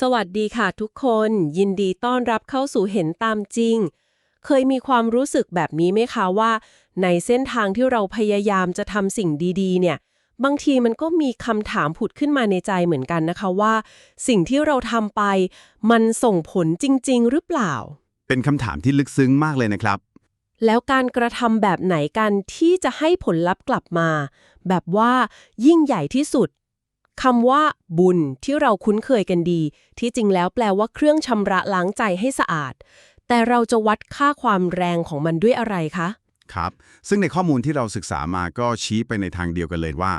สวัสดีค่ะทุกคน ยินดีต้อนรับเข้าสู่เห็นตามจริง เคยมีความรู้สึกแบบนี้ไหมคะว่า ในเส้นทางที่เราพยายามจะทำสิ่งดีๆ เนี่ย บางทีมันก็มีคำถามผุดขึ้นมาในใจเหมือนกันนะคะว่า สิ่งที่เราทำไป มันส่งผลจริง ๆ หรือเปล่า เป็นคำถามที่ลึกซึ้งมากเลยนะครับ แล้วการกระทำแบบไหนกันที่จะให้ผลลัพธ์กลับมา แบบว่ายิ่งใหญ่ที่สุด คำว่า บุญที่เราคุ้นเคยกันดี ที่จริงแล้วแปลว่าเครื่องชำระล้างใจให้สะอาด แต่เราจะวัดค่าความแรงของมันด้วยอะไรคะ ครับ ซึ่งในข้อมูลที่เราศึกษามาก็ชี้ไปในทางเดียวกันเลยว่า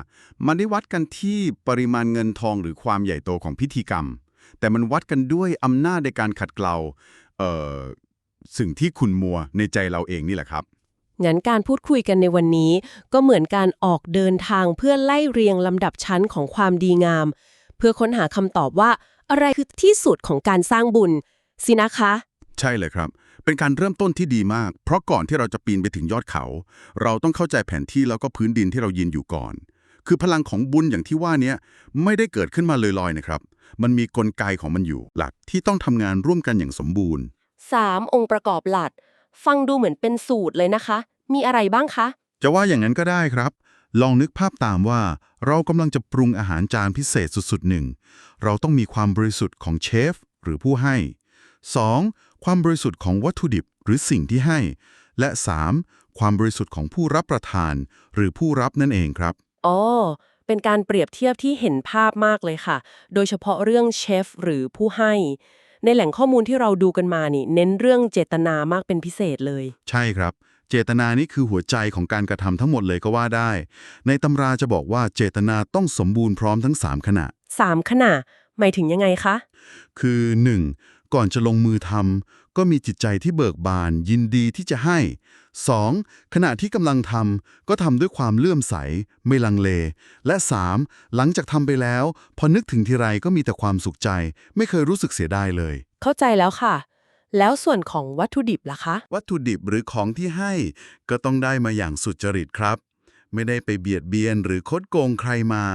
มันได้วัดกันที่ปริมาณเงินทองหรือความใหญ่โตของพิธีกรรม แต่มันวัดกันด้วยอำนาจในการขัดเกลาเอ่อสิ่งที่คุณมัวในใจเราเองนี่แหละครับ งั้นการพูดคุยกันในวันนี้ ก็เหมือนการออกเดินทางเพื่อไล่เรียงลำดับชั้นของความดีงาม เพื่อค้นหาคำตอบว่า อะไรคือที่สุดของการสร้างบุญ สินะคะ ใช่เลยครับ เป็นการเริ่มต้นที่ดีมาก เพราะก่อนที่เราจะปีนไปถึงยอดเขา เราต้องเข้าใจแผนที่แล้วก็พื้นดินที่เรายืนอยู่ก่อน คือพลังของบุญอย่างที่ว่าเนี้ยไม่ได้เกิดขึ้นมาลอยๆนะครับ มันมีกลไกของมันอยู่หลักที่ต้องทำงานร่วมกันอย่างสมบูรณ์ 3 องค์ประกอบหลัก ฟังดูเหมือนเป็นสูตรเลยนะคะ มีอะไรบ้างคะ จะว่าอย่างนั้นก็ได้ครับ ลองนึกภาพตามว่า เรากำลังจะปรุงอาหารจานพิเศษสุดๆหนึ่ง เราต้องมีความบริสุทธิ์ของเชฟหรือผู้ให้ 2. ความบริสุทธิ์ของวัตถุดิบหรือสิ่งที่ให้ และ 3. ความบริสุทธิ์ของผู้รับประทาน หรือผู้รับนั่นเองครับ อ๋อ เป็นการเปรียบเทียบที่เห็นภาพมากเลยค่ะ โดยเฉพาะเรื่องเชฟหรือผู้ให้ ในแหล่งข้อมูลที่เราดูกันมานี่ เน้นเรื่องเจตนามากเป็นพิเศษเลย ใช่ครับ เจตนานี่คือหัวใจของการกระทำทั้งหมดเลยก็ว่าได้ ในตำราจะบอกว่าเจตนาต้องสมบูรณ์พร้อมทั้ง 3 ขณะ 3ขนาดหมายถึงยังไงคะ คือ 1. ก่อนจะลงมือทำก็มีจิตใจที่เบิกบาน ยินดีที่จะให้ 2. ขณะที่กำลังทำก็ทำด้วยความเลื่อมใส ไม่ลังเล และ 3. หลังจากทำไปแล้ว พอนึกถึงทีไรก็มีแต่ความสุขใจ ไม่เคยรู้สึกเสียดายเลย เข้าใจแล้วค่ะ แล้วส่วนของวัตถุดิบล่ะคะ วัตถุดิบหรือของที่ให้ก็ต้องได้มาอย่างสุจริตครับ ไม่ได้ไปเบียดเบียนหรือคดโกงใครมา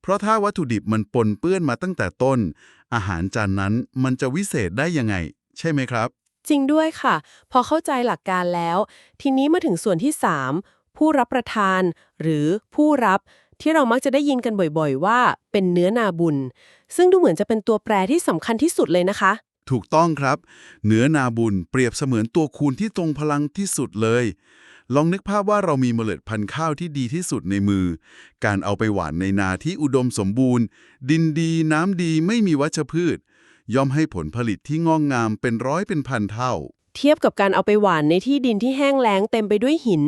เพราะถ้าวัตถุดิบมันปนเปื้อนมาตั้งแต่ต้น อาหารจานนั้นมันจะวิเศษได้ยังไง ใช่ไหมครับ จริงด้วยค่ะ พอเข้าใจหลักการแล้ว ทีนี้มาถึงส่วนที่ 3 ผู้รับประทาน หรือผู้รับที่เรามักจะได้ยินกันบ่อยๆ ว่าเป็นเนื้อนาบุญ ซึ่งดูเหมือนจะเป็นตัวแปรที่สำคัญที่สุดเลยนะคะ ถูกต้องครับเนื้อนาบุญเปรียบเสมือนตัวคูณที่ตรงพลังที่สุดเลย ลองนึกภาพว่าเรามีเมล็ดพันธุ์ข้าวที่ดีที่สุดในมือ การเอาไปหว่านในนาที่อุดมสมบูรณ์ ดินดีน้ำดีไม่มีวัชพืช ย่อมให้ผลผลิตที่งอกงามเป็นร้อยเป็นพันเท่า เทียบกับการเอาไปหว่านในที่ดินที่แห้งแล้งเต็มไปด้วยหิน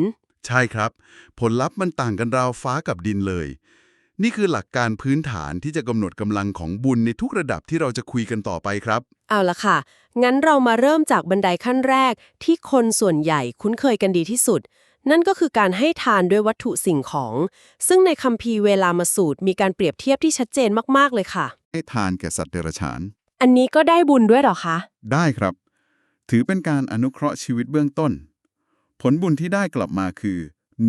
ใช่ครับ ผลลัพธ์มันต่างกันราวฟ้ากับดินเลย นี่คือหลักการพื้นฐานที่จะกำหนดกำลังของบุญในทุกระดับที่เราจะคุยกันต่อไปครับ เอาละค่ะ งั้นเรามาเริ่มจากบันไดขั้นแรกที่คนส่วนใหญ่คุ้นเคยกันดีที่สุด นั่นก็คือการให้ทานด้วยวัตถุสิ่งของ ซึ่งในคัมภีร์เวลามาสูตรมีการเปรียบเทียบที่ชัดเจนมากๆเลยค่ะ ให้ทานแก่สัตว์เดรัจฉาน อันนี้ก็ได้บุญด้วยเหรอคะ ได้ครับ ถือเป็นการอนุเคราะห์ชีวิตเบื้องต้น ผลบุญที่ได้กลับมาคือ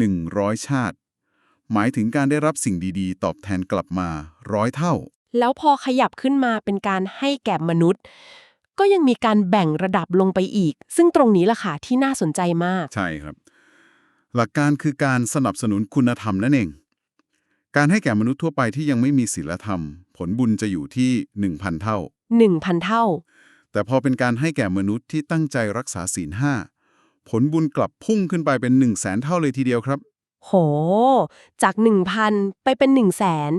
100 ชาติ หมายถึงการได้รับสิ่งดีๆ ตอบแทนกลับมาร้อยเท่า แล้วพอขยับขึ้นมาเป็นการให้แก่มนุษย์ ก็ยังมีการแบ่งระดับลงไปอีก ซึ่งตรงนี้ล่ะค่ะที่น่าสนใจมาก ใช่ครับ หลักการคือการสนับสนุนคุณธรรมนั่นเอง การให้แก่มนุษย์ทั่วไปที่ยังไม่มีศีลธรรม ผลบุญจะอยู่ที่ 1,000 เท่า 1,000 เท่า แต่พอเป็นการให้แก่มนุษย์ที่ตั้งใจรักษาศีลห้าผลบุญกลับพุ่งขึ้นไปเป็น 1 0 0 0 0แสนเท่าเลยทีเดียวครับ โห จาก 1,000 ไปเป็น 1 0 0 0 0แสน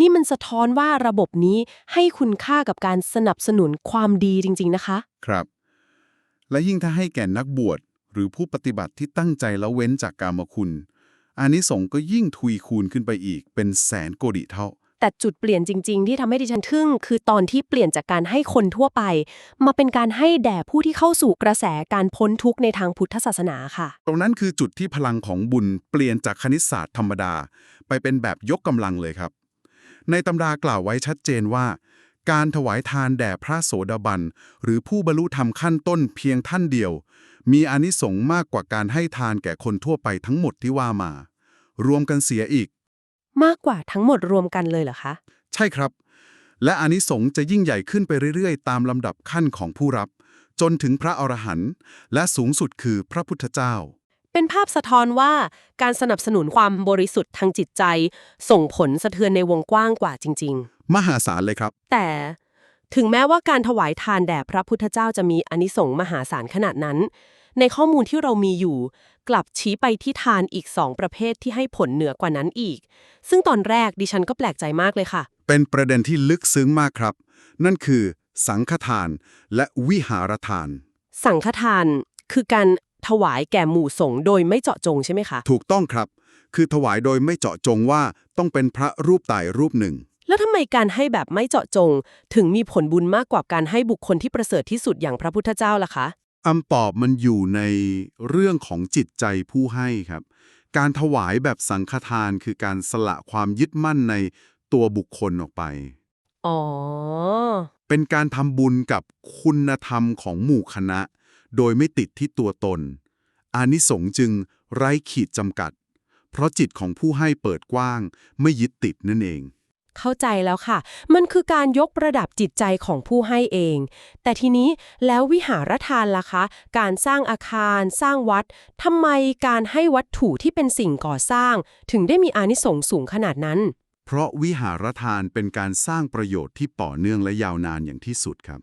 นี่มันสะท้อนว่าระบบนี้ให้คุณค่ากับการสนับสนุนความดีจริง ๆ นะคะ ครับ และยิ่งถ้าให้แก่นักบวช หรือผู้ปฏิบัติที่ตั้งใจแล้วเว้นจากกามคุณอานิสงส์ก็ยิ่งทวีคูณขึ้นไปอีกเป็นแสนโกดิเท่า แต่จุดเปลี่ยนจริง ๆ ที่ทำให้ดิฉันทึ่ง คือตอนที่เปลี่ยนจากการให้คนทั่วไป มาเป็นการให้แด่ผู้ที่เข้าสู่กระแสการพ้นทุกข์ในทางพุทธศาสนาค่ะ ตรงนั้นคือจุดที่พลังของบุญเปลี่ยนจากคณิตศาสตร์ธรรมดา ไปเป็นแบบยกกำลังเลยครับ ในตำรากล่าวไว้ชัดเจนว่า การถวายทานแด่พระโสดาบันหรือผู้บรรลุธรรมขั้นต้นเพียงท่านเดียว มีอนิสงส์มากกว่าการให้ทานแก่คนทั่วไปทั้งหมดที่ว่ามา รวมกันเสียอีก มากกว่าทั้งหมดรวมกันเลยเหรอคะ ใช่ครับ และอานิสงส์จะยิ่งใหญ่ขึ้นไปเรื่อยๆ ตามลำดับขั้นของผู้รับ จนถึงพระอรหันต์และสูงสุดคือพระพุทธเจ้า เป็นภาพสะท้อนว่าการสนับสนุนความบริสุทธิ์ทางจิตใจ ส่งผลสะเทือนในวงกว้างกว่าจริง มหาศาลเลยครับ ๆ แต่ถึงแม้ว่าการถวายทานแด่พระพุทธเจ้าจะมีอานิสงส์มหาศาลขนาดนั้น ในข้อมูลที่เรามีอยู่ กลับชี้ไปที่ทานอีกสองประเภทที่ให้ผลเหนือกว่านั้นอีก ซึ่งตอนแรกดิฉันก็แปลกใจมากเลยค่ะ เป็นประเด็นที่ลึกซึ้งมากครับ นั่นคือ สังฆทานและวิหารทาน สังฆทานคือการถวายแก่หมู่สงฆ์โดยไม่เจาะจงใช่ไหมคะ ถูกต้องครับ คือถวายโดยไม่เจาะจงว่าต้องเป็นพระรูปตายรูปหนึ่ง แล้วทำไมการให้แบบไม่เจาะจง ถึงมีผลบุญมากกว่าการให้บุคคลที่ประเสริฐที่สุดอย่างพระพุทธเจ้าล่ะคะ อำปอบมันอยู่ในเรื่องของจิตใจผู้ให้ครับ การถวายแบบสังฆทานคือการสละความยึดมั่นในตัวบุคคลออกไป อ๋อ เป็นการทำบุญกับคุณธรรมของหมู่คณะ โดยไม่ติดที่ตัวตน อานิสงส์จึงไร้ขีดจำกัด เพราะจิตของผู้ให้เปิดกว้าง ไม่ยึดติดนั่นเอง เข้าใจแล้วค่ะ มันคือการยกระดับจิตใจของผู้ให้เอง แต่ทีนี้แล้ววิหารทานล่ะคะ การสร้างอาคาร สร้างวัดทำไมการให้วัตถุที่เป็นสิ่งก่อสร้าง ถึงได้มีอานิสงส์สูงขนาดนั้น เพราะวิหารทานเป็นการสร้างประโยชน์ที่ต่อเนื่องและยาวนานอย่างที่สุดครับ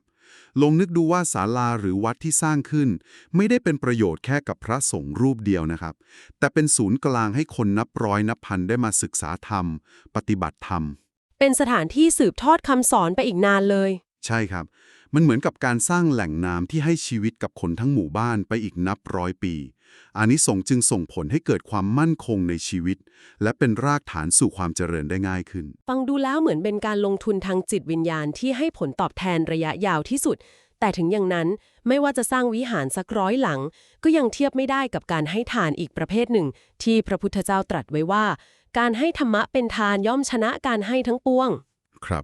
ลองนึกดูว่าศาลาหรือวัดที่สร้างขึ้น ไม่ได้เป็นประโยชน์แค่กับพระสงฆ์รูปเดียวนะครับ แต่เป็นศูนย์กลางให้คนนับร้อยนับพันได้มาศึกษาธรรม ปฏิบัติธรรม เป็นสถานที่สืบทอดคำสอนไปอีกนานเลย ใช่ครับ มันเหมือนกับการสร้างแหล่งน้ำที่ให้ชีวิตกับคนทั้งหมู่บ้านไปอีกนับร้อยปีอานิสงส์จึงส่งผลให้เกิดความมั่นคงในชีวิต และเป็นรากฐานสู่ความเจริญได้ง่ายขึ้น ฟังดูแล้วเหมือนเป็นการลงทุนทางจิตวิญญาณที่ให้ผลตอบแทนระยะยาวที่สุด แต่ถึงอย่างนั้นไม่ว่าจะสร้างวิหารสักร้อยหลัง ก็ยังเทียบไม่ได้กับการให้ทานอีกประเภทหนึ่ง ที่พระพุทธเจ้าตรัสไว้ว่า การให้ธรรมะเป็นทานย่อมชนะการให้ทั้งปวง ครับ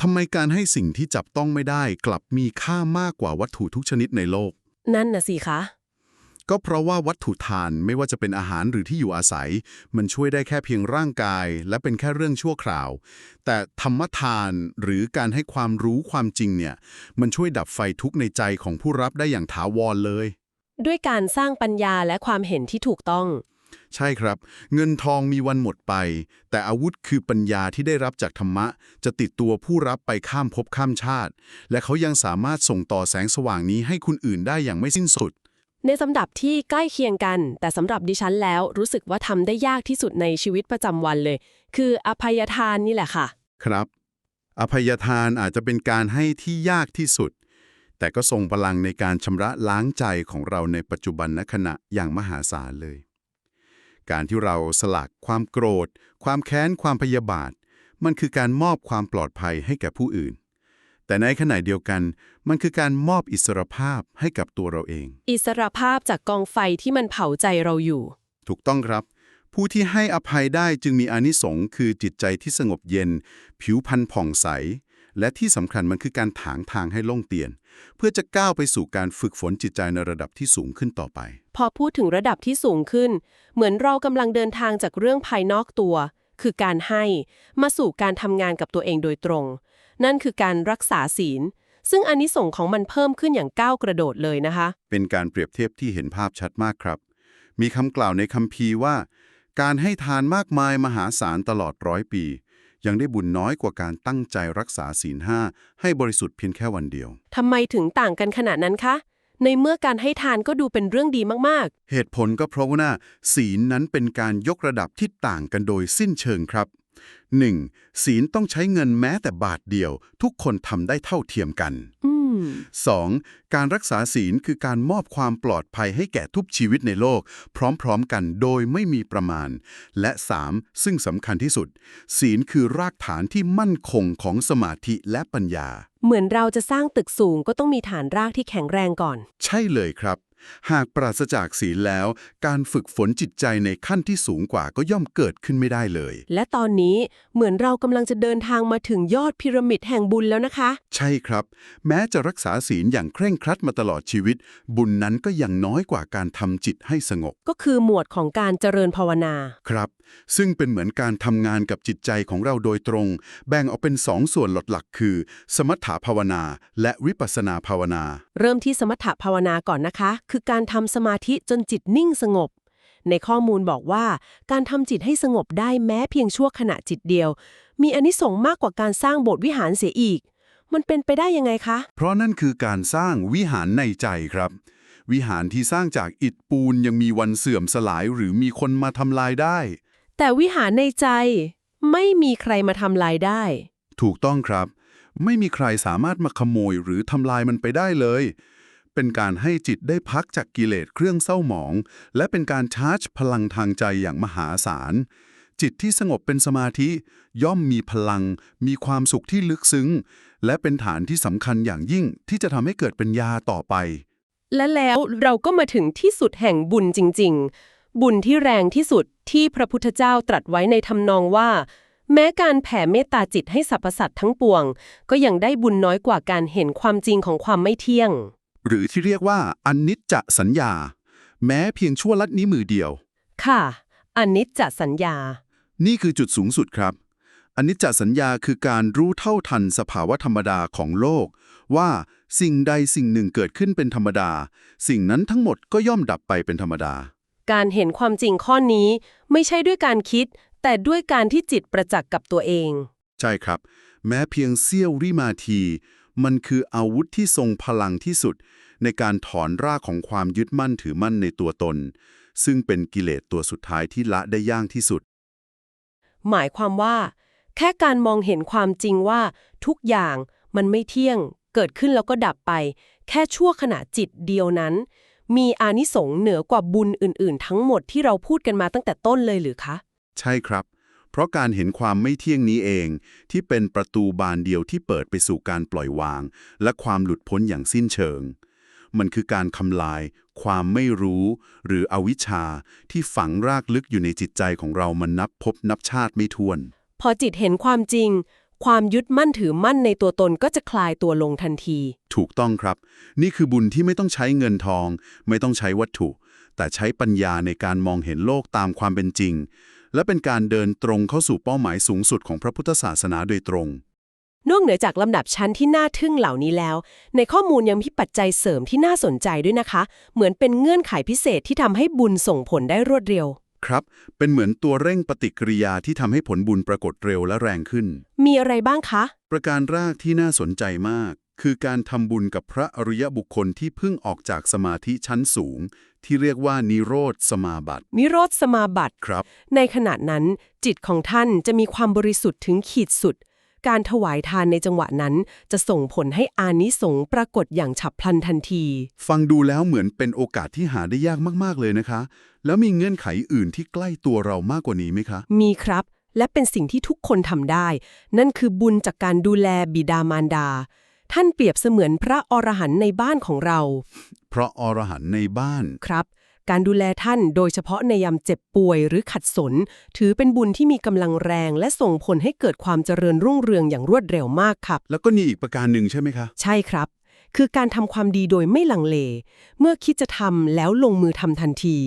ทำไมการให้สิ่งที่จับต้องไม่ได้ กลับมีค่ามากกว่าวัตถุทุกชนิดในโลก นั่นน่ะสิคะ ก็เพราะว่าวัตถุทานไม่ว่าจะเป็นอาหารหรือที่อยู่อาศัย มันช่วยได้แค่เพียงร่างกาย และเป็นแค่เรื่องชั่วคราว แต่ธรรมทานหรือการให้ความรู้ความจริงเนี่ย มันช่วยดับไฟทุกข์ในใจของผู้รับได้อย่างถาวรเลย ด้วยการสร้างปัญญาและความเห็นที่ถูกต้อง ใช่ครับ เงินทองมีวันหมดไป แต่อาวุธคือปัญญาที่ได้รับจากธรรมะ จะติดตัวผู้รับไปข้ามภพข้ามชาติ และเขายังสามารถส่งต่อแสงสว่างนี้ให้คนอื่นได้อย่างไม่สิ้นสุด ในสำดับที่ใกล้เคียงกัน แต่สำหรับดิฉันแล้วรู้สึกว่าทำได้ยากที่สุดในชีวิตประจำวันเลย คืออภัยทานนี่แหละค่ะ ครับ อภัยทานอาจจะเป็นการให้ที่ยากที่สุด แต่ก็ทรงพลังในการชำระล้างใจของเราในปัจจุบันณขณะอย่างมหาศาลเลย การที่เราสลักความโกรธ ความแค้น ความพยาบาท มันคือการมอบความปลอดภัยให้แก่ผู้อื่น แต่ในขณะเดียวกัน มันคือการมอบอิสรภาพให้กับตัวเราเอง อิสรภาพจากกองไฟที่มันเผาใจเราอยู่ ถูกต้องครับ ผู้ที่ให้อภัยได้จึงมีอานิสงส์คือจิตใจที่สงบเย็น ผิวพรรณผ่องใส และที่สำคัญมันคือการถางทางให้โล่งเตียน เพื่อจะก้าวไปสู่การฝึกฝนจิตใจในระดับที่สูงขึ้นต่อไป พอพูดถึงระดับที่สูงขึ้น เหมือนเรากำลังเดินทางจากเรื่องภายนอกตัว คือการให้มาสู่การทำงานกับตัวเองโดยตรง นั่นคือการรักษาศีล ซึ่งอานิสงส์ของมันเพิ่มขึ้นอย่างก้าวกระโดดเลยนะคะ เป็นการเปรียบเทียบที่เห็นภาพชัดมากครับ มีคำกล่าวในคัมภีร์ว่า การให้ทานมากมายมหาศาลตลอดร้อยปี ยังได้บุญน้อยกว่าการตั้งใจรักษาศีลห้าให้บริสุทธิ์เพียงแค่วันเดียว ทำไมถึงต่างกันขนาดนั้นคะ ในเมื่อการให้ทานก็ดูเป็นเรื่องดีมากเหตุผลก็เพราะว่าศีลนั้นเป็นการยกระดับที่ต่างกันโดยสิ้นเชิงครับ 1. ศีลต้องใช้เงินแม้แต่บาทเดียว ทุกคนทำได้เท่าเทียมกัน ๆ อืม 2. การรักษาศีลคือการมอบความปลอดภัยให้แก่ทุกชีวิตในโลก พร้อมๆกันโดยไม่มีประมาณ และ 3. ซึ่งสำคัญที่สุด ศีลคือรากฐานที่มั่นคงของสมาธิและปัญญา เหมือนเราจะสร้างตึกสูงก็ต้องมีฐานรากที่แข็งแรงก่อน ใช่เลยครับ หากปราศจากศีลแล้ว การฝึกฝนจิตใจในขั้นที่สูงกว่าก็ย่อมเกิดขึ้นไม่ได้เลย และตอนนี้เหมือนเรากำลังจะเดินทางมาถึงยอดพีระมิดแห่งบุญแล้วนะคะ ใช่ครับ แม้จะรักษาศีลอย่างเคร่งครัดมาตลอดชีวิต บุญนั้นก็ยังน้อยกว่าการทำจิตให้สงบ ก็คือหมวดของการเจริญภาวนา ครับ ซึ่งเป็นเหมือนการทำงานกับจิตใจของเราโดยตรง แบ่งออกเป็นสองส่วนหลักๆ คือ สมถภาวนา และวิปัสสนาภาวนา เริ่มที่สมถภาวนาก่อนนะคะคือการทำสมาธิจนจิตนิ่งสงบ ในข้อมูลบอกว่าการทำจิตให้สงบได้แม้เพียงชั่วขณะจิตเดียว มีอานิสงส์มากกว่าการสร้างโบสถ์วิหารเสียอีก มันเป็นไปได้ยังไงคะ เพราะนั่นคือการสร้างวิหารในใจครับ วิหารที่สร้างจากอิฐปูนยังมีวันเสื่อมสลายหรือมีคนมาทำลายได้ แต่วิหารในใจไม่มีใครมาทำลายได้ ถูกต้องครับ ไม่มีใครสามารถมาขโมยหรือทำลายมันไปได้เลย เป็นการให้จิตได้พักจากกิเลสเครื่องเศร้าหมอง และเป็นการชาร์จพลังทางใจอย่างมหาศาล จิตที่สงบเป็นสมาธิ ย่อมมีพลัง มีความสุขที่ลึกซึ้ง และเป็นฐานที่สำคัญอย่างยิ่งที่จะทำให้เกิดปัญญาต่อไป และแล้วเราก็มาถึงที่สุดแห่งบุญจริง ๆ บุญที่แรงที่สุดที่พระพุทธเจ้าตรัสไว้ในทำนองว่าแม้การแผ่เมตตาจิตให้สรรพสัตว์ทั้งปวง ก็ยังได้บุญน้อยกว่าการเห็นความจริงของความไม่เที่ยง หรือที่เรียกว่าอนิจจสัญญา แม้เพียงชั่วลัดนิ้วมือเดียว ค่ะ อนิจจสัญญา นี่คือจุดสูงสุดครับ อนิจจสัญญาคือการรู้เท่าทันสภาวะธรรมดาของโลก ว่าสิ่งใดสิ่งหนึ่งเกิดขึ้นเป็นธรรมดา สิ่งนั้นทั้งหมดก็ย่อมดับไปเป็นธรรมดา การเห็นความจริงข้อนี้ไม่ใช่ด้วยการคิด แต่ด้วยการที่จิตประจักษ์กับตัวเอง ใช่ครับ แม้เพียงเสี้ยวริมาที มันคืออาวุธที่ทรงพลังที่สุด ในการถอนรากของความยึดมั่นถือมั่นในตัวตน ซึ่งเป็นกิเลสตัวสุดท้ายที่ละได้ยากที่สุด หมายความว่า แค่การมองเห็นความจริงว่า ทุกอย่างมันไม่เที่ยง เกิดขึ้นแล้วก็ดับไป แค่ชั่วขณะจิตเดียวนั้น มีอานิสงส์เหนือกว่าบุญอื่น ๆ ทั้งหมดที่เราพูดกันมาตั้งแต่ต้นเลยหรือคะ ใช่ครับ เพราะการเห็นความไม่เที่ยงนี้เอง ที่เป็นประตูบานเดียวที่เปิดไปสู่การปล่อยวาง และความหลุดพ้นอย่างสิ้นเชิง มันคือการคำลาย ความไม่รู้ หรืออวิชชาที่ฝังรากลึกอยู่ในจิตใจของเรามันนับพบนับชาติไม่ถ้วน พอจิตเห็นความจริง ความยึดมั่นถือมั่นในตัวตนก็จะคลายตัวลงทันที ถูกต้องครับ นี่คือบุญที่ไม่ต้องใช้เงินทอง ไม่ต้องใช้วัตถุ แต่ใช้ปัญญาในการมองเห็นโลกตามความเป็นจริง และเป็นการเดินตรงเข้าสู่เป้าหมายสูงสุดของพระพุทธศาสนาโดยตรง นอกเหนือจากลำดับชั้นที่น่าทึ่งเหล่านี้แล้ว ในข้อมูลยังมีปัจจัยเสริมที่น่าสนใจด้วยนะคะ เหมือนเป็นเงื่อนไขพิเศษที่ทำให้บุญส่งผลได้รวดเร็ว ครับ เป็นเหมือนตัวเร่งปฏิกิริยาที่ทำให้ผลบุญปรากฏเร็วและแรงขึ้น มีอะไรบ้างคะ ประการแรกที่น่าสนใจมาก คือการทำบุญกับพระอริยบุคคลที่เพิ่งออกจากสมาธิชั้นสูง ที่เรียกว่านิโรธสมาบัติ นิโรธสมาบัติครับ ในขณะนั้นจิตของท่านจะมีความบริสุทธิ์ถึงขีดสุด การถวายทานในจังหวะนั้น จะส่งผลให้อานิสงส์ปรากฏอย่างฉับพลันทันที ฟังดูแล้วเหมือนเป็นโอกาสที่หาได้ยากมากๆเลยนะคะ แล้วมีเงื่อนไขอื่นที่ใกล้ตัวเรามากกว่านี้ไหมคะ มีครับ และเป็นสิ่งที่ทุกคนทำได้ นั่นคือบุญจากการดูแลบิดามารดา ท่านเปรียบเสมือนพระอรหันต์ในบ้านของเราเพราะอรหันต์ในบ้าน ครับ การดูแลท่านโดยเฉพาะในยามเจ็บป่วยหรือขัดสน ถือเป็นบุญที่มีกำลังแรง และส่งผลให้เกิดความเจริญรุ่งเรืองอย่างรวดเร็วมากครับ แล้วก็มีอีกประการหนึ่งใช่ไหมคะ ใช่ครับ คือการทำความดีโดยไม่ลังเล เมื่อคิดจะทำแล้วลงมือทำทันที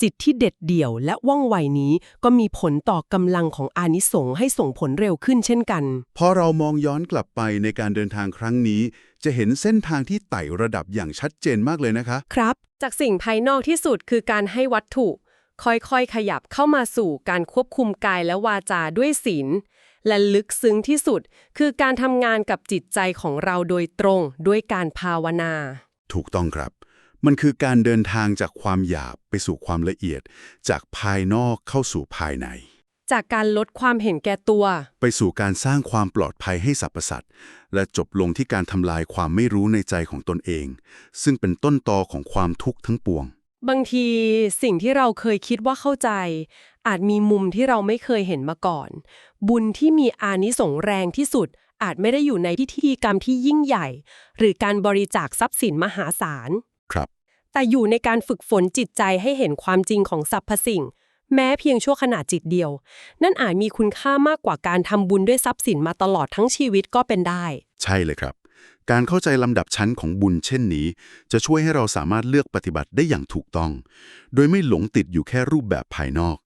จิตที่เด็ดเดี่ยวและว่องไวนี้ ก็มีผลต่อกำลังของอานิสงส์ให้ส่งผลเร็วขึ้นเช่นกัน พอเรามองย้อนกลับไปในการเดินทางครั้งนี้ จะเห็นเส้นทางที่ไต่ระดับอย่างชัดเจนมากเลยนะคะ ครับ จากสิ่งภายนอกที่สุดคือการให้วัตถุ ค่อยๆ ขยับเข้ามาสู่การควบคุมกายและวาจาด้วยศีลและลึกซึ้งที่สุด คือการทำงานกับจิตใจของเราโดยตรงด้วยการภาวนา ถูกต้องครับ มันคือการเดินทางจากความหยาบไปสู่ความละเอียด จากภายนอกเข้าสู่ภายใน จากการลดความเห็นแก่ตัว ไปสู่การสร้างความปลอดภัยให้สรรพสัตว์ และจบลงที่การทำลายความไม่รู้ในใจของตนเอง ซึ่งเป็นต้นตอของความทุกข์ทั้งปวง บางทีสิ่งที่เราเคยคิดว่าเข้าใจ อาจมีมุมที่เราไม่เคยเห็นมาก่อน บุญที่มีอานิสงส์แรงที่สุดอาจไม่ได้อยู่ในพิธีกรรมที่ยิ่งใหญ่ หรือการบริจาคทรัพย์สินมหาศาลครับ แต่อยู่ในการฝึกฝนจิตใจให้เห็นความจริงของสรรพสิ่ง แม้เพียงชั่วขณะจิตเดียว นั่นอาจมีคุณค่ามากกว่าการทำบุญด้วยทรัพย์สินมาตลอดทั้งชีวิตก็เป็นได้ ใช่เลยครับ การเข้าใจลำดับชั้นของบุญเช่นนี้ จะช่วยให้เราสามารถเลือกปฏิบัติได้อย่างถูกต้อง โดยไม่หลงติดอยู่แค่รูปแบบภายนอก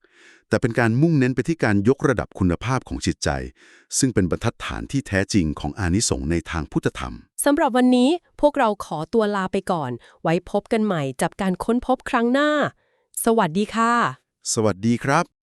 แต่เป็นการมุ่งเน้นไปที่การยกระดับคุณภาพของจิตใจ ซึ่งเป็นบรรทัดฐานที่แท้จริงของอานิสงส์ในทางพุทธธรรมสำหรับวันนี้พวกเราขอตัวลาไปก่อน ไว้พบกันใหม่จับการค้นพบครั้งหน้า สวัสดีค่ะ สวัสดีครับ